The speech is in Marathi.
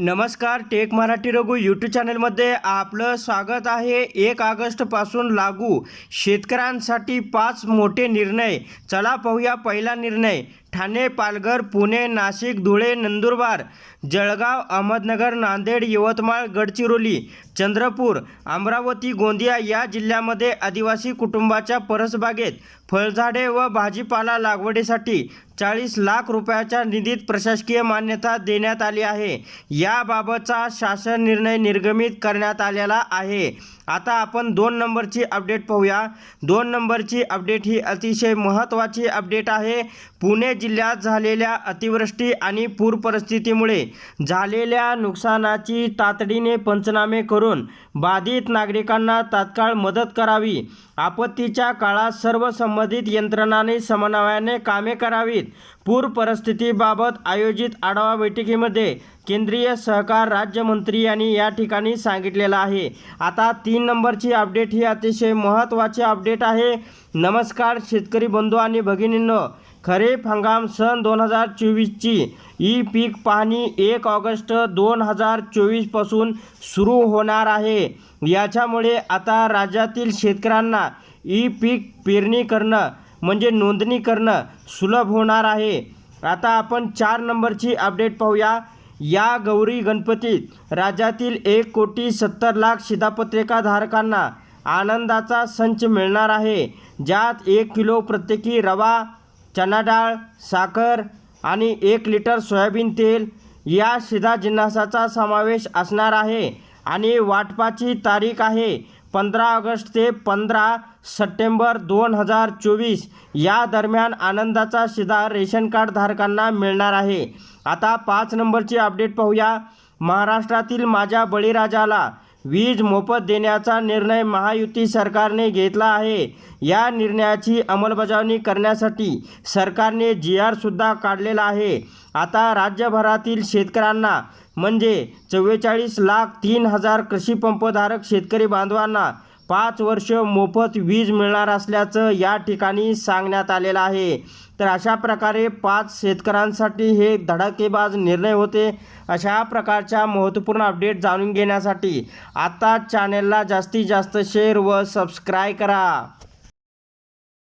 नमस्कार टेक मराठी रघु यूट्यूब चॅनलमध्ये आपलं स्वागत आहे. एक ऑगस्टपासून लागू शेतकऱ्यांसाठी पाच मोठे निर्णय. चला पाहूया पहिला निर्णय. ठाणे पालघर पुणे नाशिक धुळे नंदुरबार जळगाव अहमदनगर नांदेड यवतमाळ गडचिरोली चंद्रपूर अमरावती गोंदिया या जिल्ह्यामध्ये आदिवासी कुटुंबाच्या परसबागेत फळझाडे व भाजीपाला लागवडीसाठी चाळीस लाख रुपयाच्या निधीत प्रशासकीय मान्यता देण्यात आली आहे. याबाबतचा शासन निर्णय निर्गमित करण्यात आलेला आहे. आता आपण दोन नंबरची अपडेट पाहूया. दोन नंबरची अपडेट ही अतिशय महत्त्वाची अपडेट आहे. पुणे जिल्ह्यात झालेल्या अतिवृष्टी आणि पूर परिस्थितीमुळे झालेल्या नुकसानाची तातडीने पंचनामे करून बाधित नागरिकांना तात्काळ मदत करावी. आपत्तीच्या काळात सर्व संबंधित यंत्रणांनी समन्वयाने कामे करावीत. पूर परिस्थितीबाबत आयोजित आढावा बैठकीमध्ये केंद्रीय सहकार राज्यमंत्री यांनी या ठिकाणी सांगितलेलं आहे. आता तीन नंबरची अपडेट ही अतिशय महत्त्वाची अपडेट आहे. नमस्कार शेतकरी बंधू आणि भगिनींनो. खरीप हंगाम सन दोन हजार चोवीसची. ई पीक पाहणी एक ऑगस्ट दोन हजार चोवीसपासून सुरू होणार आहे. याच्यामुळे आता राज्यातील शेतकऱ्यांना ई पीक पेरणी करणं म्हणजे नोंदणी करणं सुलभ होणार आहे. आता आपण चार नंबरची अपडेट पाहूया. या गौरी गणपतीत राज्यातील एक कोटी सत्तर लाख शिधापत्रिकाधारकांना आनंदाचा संच मिळणार आहे. ज्यात एक किलो प्रत्येकी रवा चना डाळ साखर आणि एक लिटर सोयाबीन तेल या शिधा जिन्नासाचा समावेश असणार आहे आणि वाटपाची तारीख आहे पंधरा ऑगस्ट ते पंधरा सप्टेंबर दोन हजार चोवीस. या दरम्यान आनंदाचा शिधा रेशन कार्ड धारकांना मिळणार आहे. आता पाच नंबरची अपडेट पाहूया. महाराष्ट्रातील माझ्या बळीराजाला वीज मोफत देण्याचा निर्णय महायुती सरकारने घेतला आहे. या निर्णयाची अंमलबजावणी करण्यासाठी सरकारने जी आरसुद्धा काढलेला आहे. आता राज्यभरातील शेतकऱ्यांना म्हणजे चव्वेचाळीस लाख तीन हजार कृषीपंपधारक शेतकरी बांधवांना पाच वर्ष मोफत वीज मिळणार असल्याचं या ठिकाणी सांगण्यात आलेलं आहे. तर अशा प्रकारे पाच शेतकऱ्यांसाठी हे धडाकेबाज निर्णय होते. अशा प्रकारच्या महत्त्वपूर्ण अपडेट जाणून घेण्यासाठी आता चॅनेलला जास्तीत जास्त शेअर व सबस्क्राईब करा.